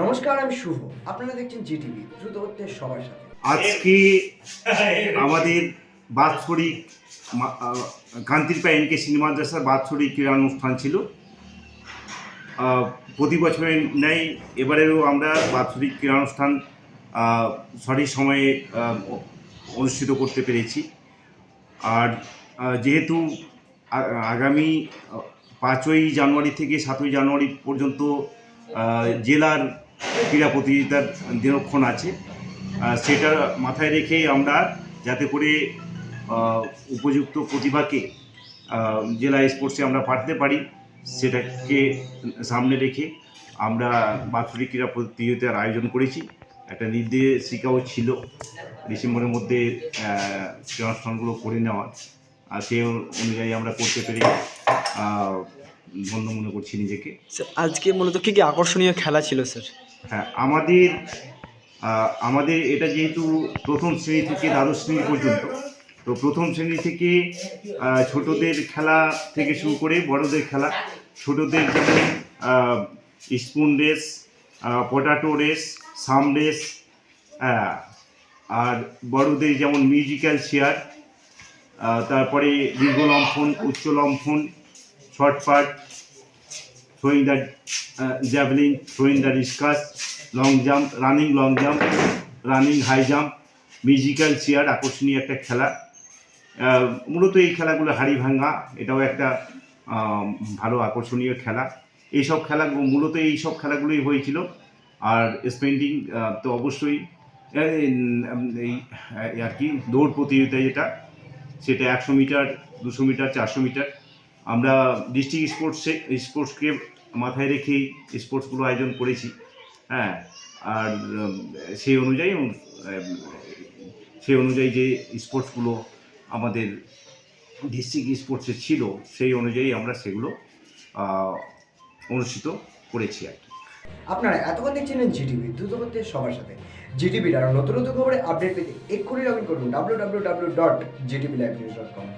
নমস্কার, আমি শুভ। আপনারা দেখছেন জিটিভি দ্রুত হচ্ছে সবার সাথে। আজকে আমাদের বাৎসরিক কান্তিরপা এনকে সিনেমা মাদ্রাসার বাৎসরিক ক্রীড়া অনুষ্ঠান ছিল প্রতি বছরের ন্যায় এবারেও আমরা বাৎসরিক ক্রীড়া অনুষ্ঠান সঠিক সময়ে অনুষ্ঠিত করতে পেরেছি। আর যেহেতু আগামী পাঁচই জানুয়ারি থেকে সাতই জানুয়ারি পর্যন্ত জেলার ক্রীড়া প্রতিযোগিতার দিনক্ষণ আছে। সেটা মাথায় রেখে আমরা যাতে করে উপযুক্ত প্রতিভাকে জেলা স্পোর্টসে আমরা পাঠাতে পারি, সেটাকে সামনে রেখে আমরা বাৎসরিক ক্রীড়া প্রতিযোগিতার আয়োজন করেছি। একটা নির্দেশিকাও ছিল ডিসেম্বরের মধ্যে অনুষ্ঠানগুলো করে নেওয়ার। আর সে অনুযায়ী আমরা করতে পেরে ধন্য মনে করছি নিজেকে। স্যার, আজকে মূলত কী কী আকর্ষণীয় খেলা ছিল, স্যার? হ্যাঁ আমাদের আমাদের এটা যেহেতু প্রথম শ্রেণি থেকে দ্বাদশ শ্রেণি পর্যন্ত, তো প্রথম শ্রেণি থেকে ছোটদের খেলা থেকে শুরু করে বড়দের খেলা, ছোটদের যেমন স্পুন রেস পটাটো রেস, সাম রেস আর বড়দের যেমন মিউজিক্যাল চেয়ার তারপরে দীর্ঘ লম্ফন, উচ্চ লম্ফন, short put throwing the uh, javelin, throwing the discus, long jump, running long jump, running high jump, musical chair আকর্ষণীয় একটা খেলা। মূলত এই খেলাগুলো হাড়ি ভাঙা এটাও একটা ভালো আকর্ষণীয় খেলা। এইসব খেলা মূলত এই সব খেলাগুলোই হয়েছিল। আর স্পেন্ডিং তো অবশ্যই এই আর কি দৌড় প্রতিযোগিতা যেটা সেটা একশো মিটার দুশো মিটার চারশো মিটার। আমরা ডিস্ট্রিক্ট স্পোর্টসে স্পোর্টসকে মাথায় রেখেই স্পোর্টসগুলো আয়োজন করেছি। হ্যাঁ আর সেই অনুযায়ী সেই অনুযায়ী যে স্পোর্টসগুলো আমাদের ডিস্ট্রিক্ট স্পোর্টসে ছিল, সেই অনুযায়ী আমরা সেগুলো অনুষ্ঠিত করেছি আর কি। আপনারা এতক্ষণ দেখছিলেন জিটিভি দ্রুত সবার সাথে। জিটিভির আরও নতুন নতুন খবরে আপডেট পেতে এক্ষুনি লগ ইন করুন W W W dot GTV live news dot com